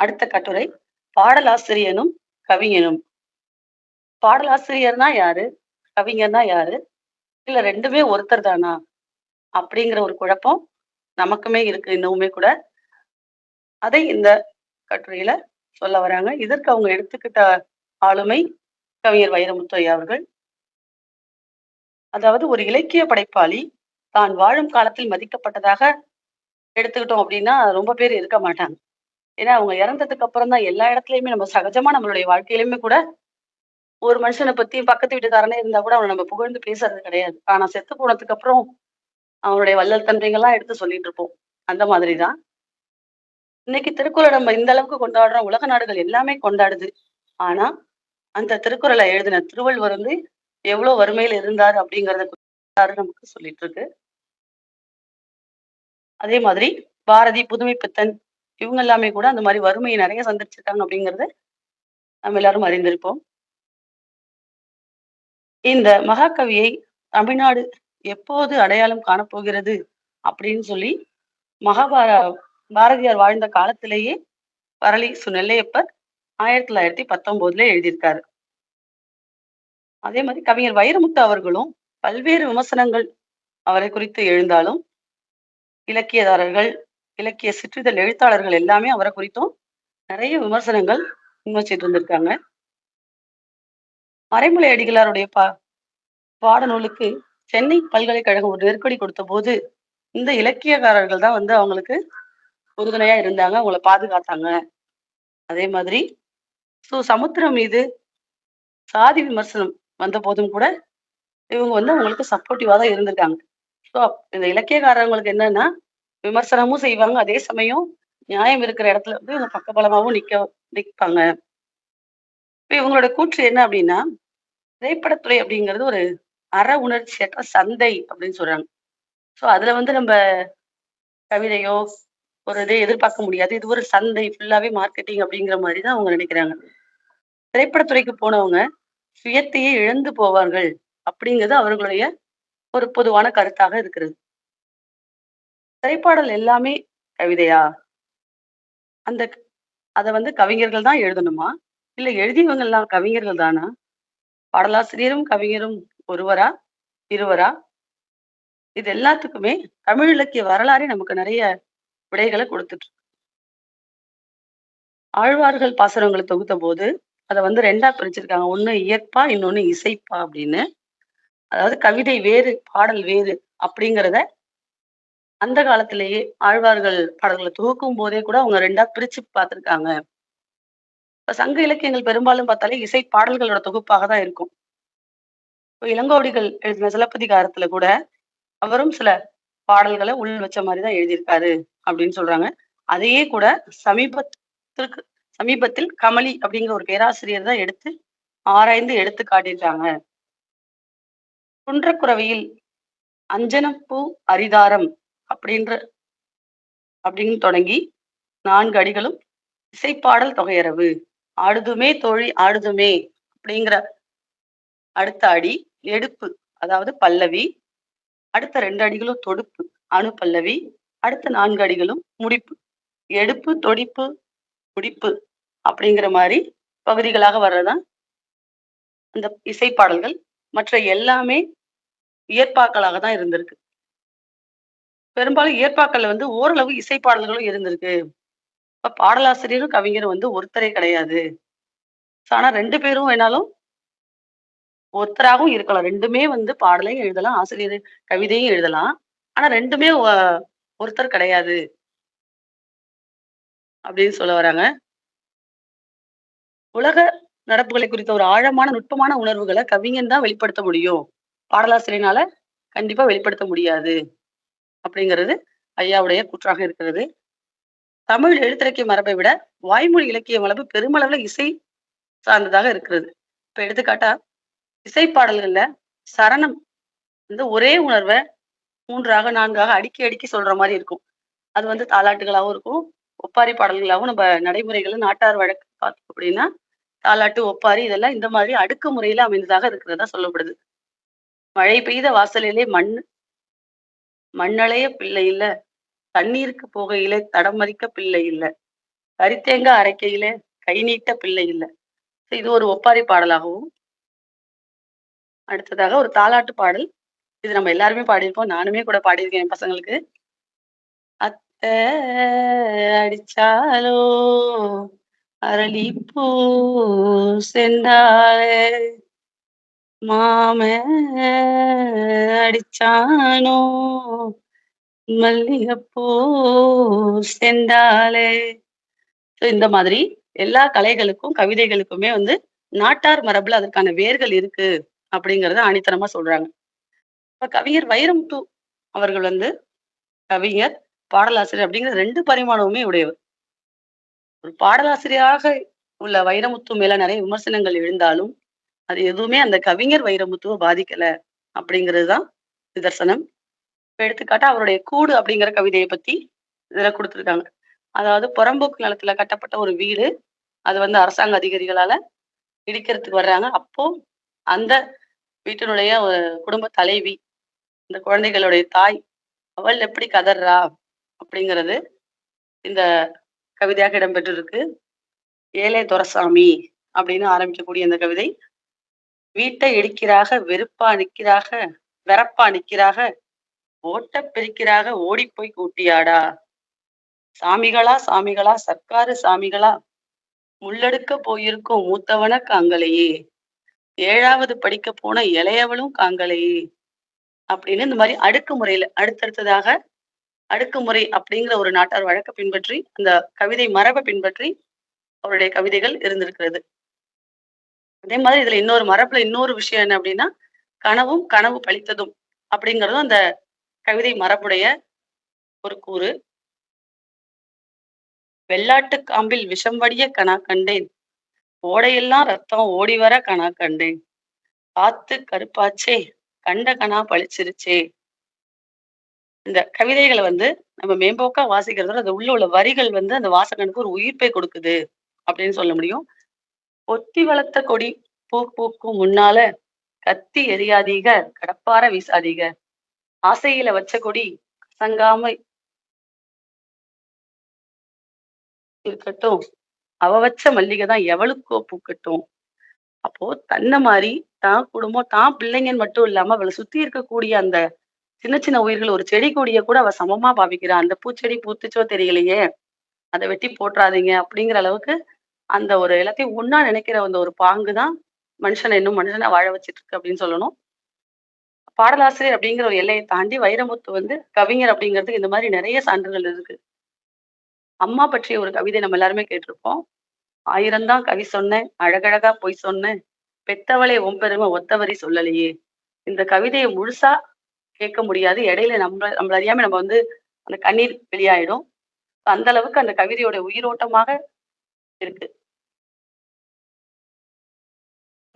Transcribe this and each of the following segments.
அடுத்த கட்டுரை பாடலாசிரியனும் கவிஞனும். பாடலாசிரியர்னா யாரு? கவிஞர்னா யாரு? இல்ல ரெண்டுமே ஒருத்தர் தானா? அப்படிங்கிற ஒரு குழப்பம் நமக்குமே இருக்கு இன்னுமே கூட. அதை இந்த கட்டுரையில சொல்ல வராங்க. இதற்கு அவங்க எடுத்துக்கிட்ட ஆளுமை கவிஞர் வைரமுத்தையா அவர்கள். அதாவது ஒரு இலக்கிய படைப்பாளி தான் வாழும் காலத்தில் மதிக்கப்பட்டதாக எடுத்துக்கிட்டோம் அப்படின்னா ரொம்ப பேர் இருக்க மாட்டாங்க. ஏன்னா அவங்க இறந்ததுக்கு அப்புறம் தான் எல்லா இடத்துலயுமே நம்ம சகஜமா நம்மளுடைய வாழ்க்கையிலுமே கூட ஒரு மனுஷனை பத்தி பக்கத்து வீட்டுக்காரனே இருந்தா கூட அவனை நம்ம புகழ்ந்து பேசுறது கிடையாது. ஆனா செத்து போனதுக்கு அப்புறம் அவனுடைய வல்லல் தன்மைகள்லாம் எடுத்து சொல்லிட்டு இருப்போம். அந்த மாதிரிதான் இன்னைக்கு திருக்குறளை நம்ம இந்த அளவுக்கு கொண்டாடுறோம். உலக நாடுகள் எல்லாமே கொண்டாடுது. ஆனா அந்த திருக்குறளை எழுதின திருவள்ளுவர் வந்து எவ்வளவு வறுமையில இருந்தாரு அப்படிங்கறத நமக்கு சொல்லிட்டு இருக்கு. அதே மாதிரி பாரதி புதுமை பித்தன் இவங்க எல்லாமே கூட அந்த மாதிரி வறுமையை நிறைய சந்திச்சிருக்காங்க அப்படிங்கறத நம்ம எல்லாரும் அறிந்திருப்போம். இந்த மகாகவியை தமிழ்நாடு எப்போது அடையாளம் காணப்போகிறது அப்படின்னு சொல்லி மகாபார பாரதியார் வாழ்ந்த காலத்திலேயே பரளி சு நெல்லையப்பர் ஆயிரத்தி தொள்ளாயிரத்தி பத்தொன்பதுல எழுதியிருக்காரு. அதே மாதிரி கவிஞர் வைரமுத்து அவர்களும் பல்வேறு விமர்சனங்கள் அவரை குறித்து எழுந்தாலும் இலக்கியதாரர்கள் இலக்கிய சிற்றிதழ் எழுத்தாளர்கள் எல்லாமே அவரை குறித்தும் நிறைய விமர்சனங்கள் முன்வச்சிட்டு இருந்திருக்காங்க மறைமலை அடிகளாருடைய பா பாடநூலுக்கு சென்னை பல்கலைக்கழகம் ஒரு நெருக்கடி கொடுத்த போது இந்த இலக்கியக்காரர்கள் தான் வந்து அவங்களுக்கு உறுதுணையா இருந்தாங்க அவங்கள பாதுகாத்தாங்க. அதே மாதிரி சோ சமுத்திரம் மீது சாதி விமர்சனம் வந்த போதும் கூட இவங்க வந்து அவங்களுக்கு சப்போர்ட்டிவா தான் இருந்திருக்காங்க. ஸோ இந்த இலக்கியக்காரங்களுக்கு என்னன்னா விமர்சனமும் செய்வாங்க. அதே சமயம் நியாயம் இருக்கிற இடத்துல வந்து இவங்க பக்கபலமாகவும் நிக்க நிற்பாங்க இப்ப இவங்களோட கூற்று என்ன அப்படின்னா திரைப்படத்துறை அப்படிங்கிறது ஒரு அற உணர்ச்சியற்ற சந்தை அப்படின்னு சொல்றாங்க. ஸோ அதுல வந்து நம்ம கவிதையோ ஒரு இதை எதிர்பார்க்க முடியாது. இது ஒரு சந்தை ஃபுல்லாவே மார்க்கெட்டிங் அப்படிங்கிற மாதிரி தான் அவங்க நினைக்கிறாங்க. திரைப்படத்துறைக்கு போனவங்க சுயத்தையே இழந்து போவார்கள் அப்படிங்கிறது அவர்களுடைய ஒரு பொதுவான கருத்தாக இருக்கிறது. திரைப்பாடல் எல்லாமே கவிதையா? அந்த அதை வந்து கவிஞர்கள் தான் எழுதணுமா? இல்ல எழுதியவங்க எல்லாம் கவிஞர்கள் தானா? பாடலாசிரியரும் கவிஞரும் ஒருவரா? இருவரா? இது எல்லாத்துக்குமே தமிழ் இலக்கிய வரலாறே நமக்கு நிறைய விடைகளை கொடுத்துட்டு ஆழ்வார்கள் பாசுரங்களை தொகுத்த போது அதை வந்து ரெண்டா பிரிச்சிருக்காங்க. ஒண்ணு இயற்பா இன்னொன்னு இசைப்பா அப்படின்னு. அதாவது கவிதை வேறு பாடல் வேறு அப்படிங்கிறத அந்த காலத்திலேயே ஆழ்வார்கள் பாடல்களை தொகுக்கும் போதே கூட அவங்க ரெண்டா பிரிச்சு பார்த்திருக்காங்க. இப்ப சங்க இலக்கியங்கள் பெரும்பாலும் பார்த்தாலே இசை பாடல்களோட தொகுப்பாக தான் இருக்கும். இப்போ இளங்கோவடிகள் எழுதின சிலப்பதிகாரத்துல கூட அவரும் சில பாடல்களை உள் வச்ச மாதிரி தான் எழுதியிருக்காரு அப்படின்னு சொல்றாங்க. அதையே கூட சமீபத்திற்கு சமீபத்தில் கமலி அப்படிங்கிற ஒரு பேராசிரியர் தான் எடுத்து ஆராய்ந்து எடுத்து காட்டியிருக்காங்க. குன்றக்குறவையில் அஞ்சனப்பூ அரிதாரம் அப்படின்ற அப்படின்னு தொடங்கி நான்கு அடிகளும் இசைப்பாடல் தொகையரவு. ஆடுதுமே தோழி ஆடுதுமே அப்படிங்கிற அடுத்த அடி எடுப்பு அதாவது பல்லவி. அடுத்த ரெண்டு அடிகளும் தொடுப்பு அணு பல்லவி. அடுத்த நான்கு அடிகளும் முடிப்பு எடுப்பு தொடிப்பு முடிப்பு அப்படிங்கிற மாதிரி பகுதிகளாக வர்றதான் அந்த இசைப்பாடல்கள். மற்ற எல்லாமே இயற்பாக்களாக தான் இருந்திருக்கு. பெரும்பாலும் இயற்பாக்கள்ல வந்து ஓரளவு இசைப்பாடல்களும் இருந்திருக்கு. இப்ப பாடலாசிரியரும் கவிஞரும் வந்து ஒருத்தரே கிடையாது. ஆனா ரெண்டு பேரும் வேணாலும் ஒருத்தராகவும் இருக்கலாம். ரெண்டுமே வந்து பாடலையும் எழுதலாம் ஆசிரியர் கவிதையும் எழுதலாம். ஆனா ரெண்டுமே ஒருத்தர் கிடையாது. அப்படின்னு சொல்ல வராங்க. உலக நடப்புகளை குறித்த ஒரு ஆழமான நுட்பமான உணர்வுகளை கவிஞன் தான் வெளிப்படுத்த முடியும். பாடலாசிரியனால கண்டிப்பா வெளிப்படுத்த முடியாது. அப்படிங்கிறது ஐயாவுடைய கூற்றாக இருக்கிறது. தமிழ் எழுத்திலக்கிய மரபை விட வாய்மொழி இலக்கிய மரபு பெருமளவுல இசை சார்ந்ததாக இருக்கிறது. இப்ப எடுத்துக்காட்டா இசை பாடல்கள்ல சரணம் வந்து ஒரே உணர்வை மூன்றாக நான்காக அடுக்கி அடுக்கி சொல்ற மாதிரி இருக்கும். அது வந்து தாலாட்டுகளாகவும் இருக்கும். ஒப்பாரி பாடல்களாகவும் நம்ம நடைமுறைகளை நாட்டார் வழக்கு பார்த்தோம் அப்படின்னா தாலாட்டு ஒப்பாரி இதெல்லாம் இந்த மாதிரி அடுக்கு முறையில அமைந்ததாக இருக்கிறதா சொல்லப்படுது. மழை பெய்த வாசலிலே மண் மண்ணளைய பிள்ளை இல்ல. தண்ணீருக்கு போகையிலே தடம் மதிக்க பிள்ளை இல்ல. கரித்தேங்காய் அரைக்கையிலே கை நீட்ட பிள்ளை இல்ல. இது ஒரு ஒப்பாரி பாடலாகவும். அடுத்ததாக ஒரு தாலாட்டு பாடல். இது நம்ம எல்லாருமே பாடியிருப்போம் நானுமே கூட பாடியிருக்கேன் என் பசங்களுக்கு. அத்தை அடிச்சாலோ? அரளிப்பூ சென்றாலே? மாம அடிச்சானோ? மல்லிகைப்பூ செண்டாலே இந்த மாதிரி எல்லா கலைகளுக்கும் கவிதைகளுக்குமே வந்து நாட்டார் மரபுல அதற்கான வேர்கள் இருக்கு அப்படிங்கறத ஆணித்தனமா சொல்றாங்க. இப்ப கவிஞர் வைரமுத்து அவர்கள் வந்து கவிஞர் பாடலாசிரியர் அப்படிங்கிற ரெண்டு பரிமாணமுமே உடையவர். ஒரு பாடலாசிரியராக உள்ள வைரமுத்து மேல நிறைய விமர்சனங்கள் எழுந்தாலும் அது எதுவுமே அந்த கவிஞர் வைரமுத்துவை பாதிக்கல அப்படிங்கிறதுதான் நிதர்சனம். இப்ப எடுத்துக்காட்டா அவருடைய கூடு அப்படிங்கிற கவிதையை பத்தி இதுல கொடுத்துருக்காங்க. அதாவது புறம்போக்கு நிலத்துல கட்டப்பட்ட ஒரு வீடு அது வந்து அரசாங்க அதிகாரிகளால இடிக்கிறதுக்கு வர்றாங்க. அப்போ அந்த வீட்டினுடைய ஒரு குடும்ப தலைவி இந்த குழந்தைகளுடைய தாய் அவள் எப்படி கதறா? அப்படிங்கிறது இந்த கவிதையாக இடம்பெற்றிருக்கு. ஏழை துரசாமி அப்படின்னு ஆரம்பிக்கக்கூடிய இந்த கவிதை வீட்டை இடிக்கிறாக வெறுப்பா நிக்கிறாக வெறப்பா நிக்கிறாக ஓட்ட பிரிக்கிறாக ஓடி போய் கூட்டியாடா. சாமிகளா சாமிகளா சர்க்காரு சாமிகளா முள்ளெடுக்க போயிருக்கும் மூத்தவன காங்கலையே ஏழாவது படிக்க போன இளையவளும் காங்கலையே அப்படின்னு இந்த மாதிரி அடுக்குமுறையில அடுத்தடுத்ததாக அடுக்குமுறை அப்படிங்கிற ஒரு நாட்டார் வழக்கை பின்பற்றி அந்த கவிதை மரபை பின்பற்றி அவருடைய கவிதைகள் இருந்திருக்கிறது. அதே மாதிரி இதுல இன்னொரு மரபுல இன்னொரு விஷயம் என்ன அப்படின்னா கனவும் கனவு பழித்ததும் அப்படிங்கிறதும் அந்த கவிதை மரபுடைய ஒரு கூறு. வெள்ளாட்டு காம்பில் விஷம் வடிய கனா கண்டேன். ஓடையெல்லாம் ரத்தம் ஓடி வர கனா கண்டேன். காத்து கருப்பாச்சே கண்ட கனா பழிச்சிருச்சே. இந்த கவிதைகளை வந்து நம்ம மேம்போக்கா வாசிக்கிறதோட அந்த உள்ள உள்ள வரிகள் வந்து அந்த வாசகனுக்கு ஒரு உயிர்ப்பை கொடுக்குது அப்படின்னு சொல்ல முடியும். ஒத்தி வளர்த்த கொடி பூ பூக்கும் முன்னால கத்தி எரியாதீக கடப்பார வீசாதீக. ஆசையில வச்ச கொடி கசங்காம இருக்கட்டும். அவ வச்ச மல்லிகை தான் எவளுக்கோ பூக்கட்டும். அப்போ தன்னை மாதிரி தான் குடும்பம் தான் பிள்ளைங்கன்னு மட்டும் இல்லாம அவளை சுத்தி இருக்கக்கூடிய அந்த சின்ன சின்ன உயிர்கள் ஒரு செடி கொடிய கூட அவ சமமா பாவிக்கிறா. அந்த பூச்செடி பூத்துச்சோ தெரியலையே. அதை வெட்டி போட்டுறாதீங்க அப்படிங்கிற அளவுக்கு அந்த ஒரு எல்லாத்தையும் ஒன்னா நினைக்கிற அந்த ஒரு பாங்கு தான் மனுஷனை இன்னும் மனுஷனை வாழ வச்சிட்டு இருக்கு அப்படின்னு சொல்லணும். பாடலாசிரியர் அப்படிங்கிற ஒரு எல்லையை தாண்டி வைரமுத்து வந்து கவிஞர் அப்படிங்கிறதுக்கு இந்த மாதிரி நிறைய சான்றுகள் இருக்கு. அம்மா பற்றிய ஒரு கவிதை நம்ம எல்லாருமே கேட்டிருப்போம். ஆயிரம்தான் கவி சொன்னேன் அழகழகா பொய் சொன்னேன் பெத்தவளே ஒம்பெருமை ஒத்தவரி சொல்லலையே. இந்த கவிதையை முழுசா கேட்க முடியாது. இடையில நம்ம நம்மள அறியாம நம்ம வந்து அந்த கண்ணீர் வெளியாயிடும். அந்த அளவுக்கு அந்த கவிதையோட உயிரோட்டமாக இருக்கு.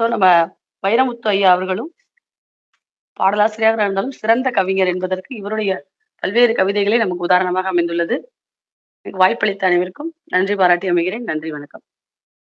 ஸோ நம்ம வைரமுத்து ஐயா அவர்களும் பாடலாசிரியராக இருந்தாலும் சிறந்த கவிஞர் என்பதற்கு இவருடைய பல்வேறு கவிதைகளே நமக்கு உதாரணமாக அமைந்துள்ளது. எனக்கு வாய்ப்பளித்த அனைவருக்கும் நன்றி பாராட்டி அமைகிறேன். நன்றி வணக்கம்.